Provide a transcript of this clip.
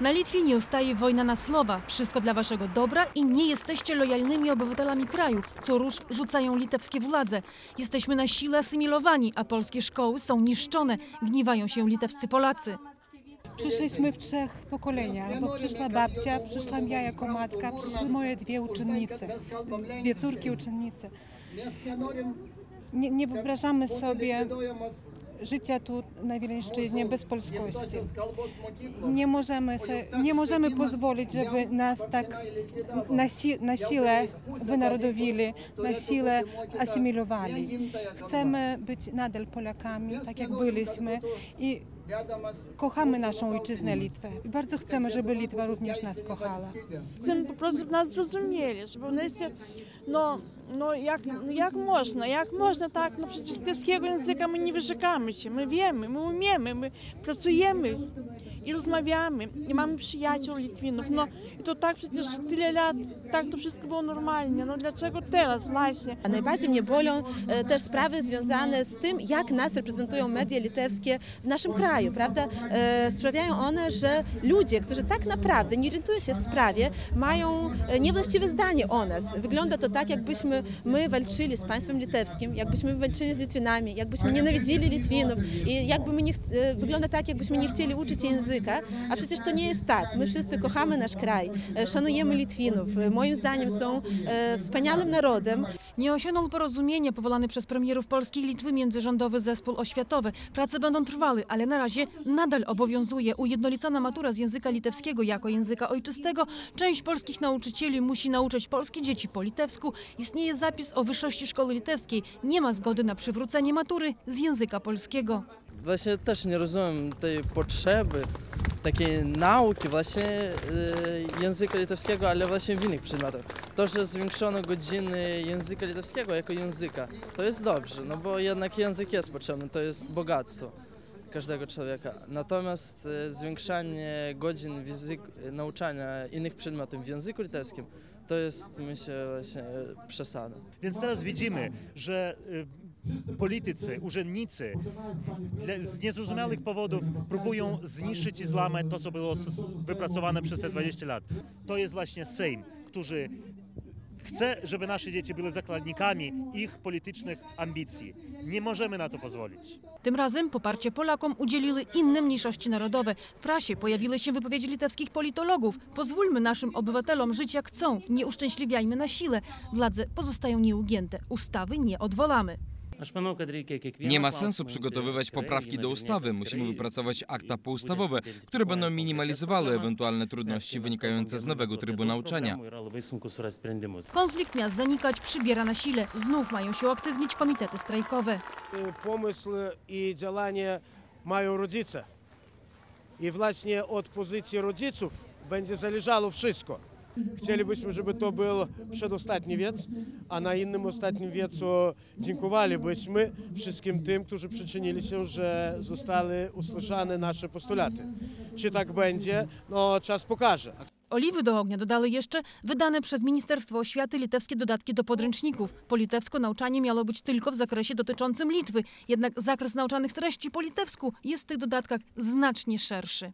Na Litwie nie ustaje wojna na słowa. Wszystko dla waszego dobra i nie jesteście lojalnymi obywatelami kraju, co róż rzucają litewskie władze. Jesteśmy na sile asymilowani, a polskie szkoły są niszczone. Gniewają się litewscy Polacy. Przyszliśmy w trzech pokoleniach, bo przyszła babcia, przyszłam ja jako matka, przyszły moje dwie uczennice, dwie córki uczennice. Nie, nie wyobrażamy sobie życia tu na Wileńszczyźnie bez polskości. Nie możemy, sobie, nie możemy pozwolić, żeby nas tak na, si, na siłę wynarodowili, na siłę asymilowali. Chcemy być nadal Polakami, tak jak byliśmy i kochamy naszą ojczyznę Litwę. I bardzo chcemy, żeby Litwa również nas kochała. Chcemy po prostu żeby nas zrozumieli, żeby wreszcie, no, no jak, jak można, jak można tak, no przecież litewskiego języka my nie wyrzekamy się, my wiemy, my umiemy, my pracujemy i rozmawiamy i mamy przyjaciół Litwinów, no i to tak przecież tyle lat, tak to wszystko było normalnie, no dlaczego teraz właśnie? A najbardziej mnie bolą e, też sprawy związane z tym, jak nas reprezentują media litewskie w naszym kraju, prawda? E, Sprawiają one, że ludzie, którzy tak naprawdę nie orientują się w sprawie, mają e, niewłaściwe zdanie o nas. Wygląda to tak, jakbyśmy my walczyli z państwem litewskim, jakbyśmy walczyli z Litwinami, jakbyśmy nienawidzili Litwinów i jakby my nie, e, wygląda tak, jakbyśmy nie chcieli uczyć języka, a przecież to nie jest tak. My wszyscy kochamy nasz kraj, e, szanujemy Litwinów. E, Moim zdaniem są e, wspaniałym narodem, Nie osiągnął porozumienia powołany przez premierów Polski i Litwy międzyrządowy zespół oświatowy. Prace będą trwały, ale na razie nadal obowiązuje ujednolicona matura z języka litewskiego jako języka ojczystego. Część polskich nauczycieli musi nauczyć polskie dzieci po litewsku. Istnieje zapis o wyższości szkoły litewskiej. Nie ma zgody na przywrócenie matury z języka polskiego. Właśnie też nie rozumiem tej potrzeby takiej nauki właśnie e, języka litewskiego, ale właśnie w innych przedmiotach. To, że zwiększono godziny języka litewskiego jako języka, to jest dobrze, no bo jednak język jest potrzebny, to jest bogactwo każdego człowieka. Natomiast e, zwiększanie godzin nauczania innych przedmiotów w języku litewskim, to jest myślę właśnie przesada. Więc teraz widzimy, że y, politycy, urzędnicy z niezrozumiałych powodów próbują zniszczyć i złamać to, co było wypracowane przez te 20 lat. To jest właśnie Sejm, który chce, żeby nasze dzieci były zakładnikami ich politycznych ambicji. Nie możemy na to pozwolić. Tym razem poparcie Polakom udzieliły inne mniejszości narodowe. W prasie pojawiły się wypowiedzi litewskich politologów. Pozwólmy naszym obywatelom żyć jak chcą, nie uszczęśliwiajmy na siłę. Władze pozostają nieugięte, ustawy nie odwolamy. Nie ma sensu przygotowywać poprawki do ustawy. Musimy wypracować akta poustawowe, które będą minimalizowały ewentualne trudności wynikające z nowego trybu nauczania. Konflikt miast zanikać przybiera na sile. Znów mają się uaktywnić komitety strajkowe. Pomysły i działania mają rodzice. I właśnie od pozycji rodziców będzie zależało wszystko. Chcielibyśmy, żeby to był przedostatni wiec, a na innym ostatnim wiecu dziękowalibyśmy wszystkim tym, którzy przyczynili się, że zostały usłyszane nasze postulaty. Czy tak będzie? No, czas pokaże. Oliwy do ognia dodały jeszcze wydane przez Ministerstwo Oświaty litewskie dodatki do podręczników. Po litewsku nauczanie miało być tylko w zakresie dotyczącym Litwy, jednak zakres nauczanych treści po litewsku jest w tych dodatkach znacznie szerszy.